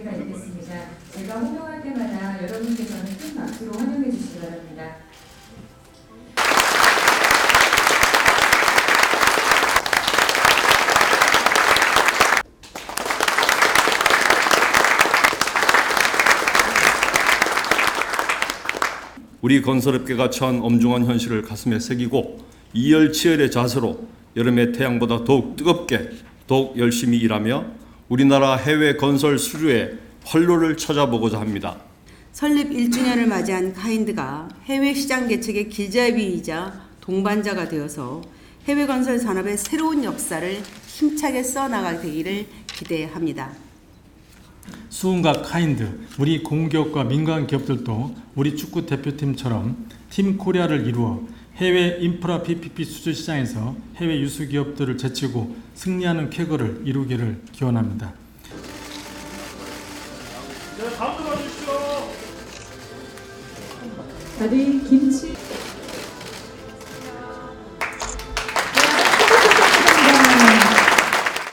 때가 있겠습니다. 제가 호명할 때마다 여러분께서는 큰 박수로 환영해 주시기 바랍니다. 우리 건설업계가 처한 엄중한 현실을 가슴에 새기고 이열치열의 자세로 여름의 태양보다 더욱 뜨겁게 더욱 열심히 일하며 우리나라 해외 건설 수주의 활로를 찾아보고자 합니다. 설립 1주년을 맞이한 카인드가 해외 시장 개척의 길잡이이자 동반자가 되어서 해외 건설 산업의 새로운 역사를 힘차게 써나가게 되기를 기대합니다. 수은과 카인드, 우리 공기업과 민간 기업들도 우리 축구 대표팀처럼 팀 코리아를 이루어 해외 인프라 PPP 수주 시장에서 해외 유수 기업들을 제치고 승리하는 쾌거를 이루기를 기원합니다. 다들 김치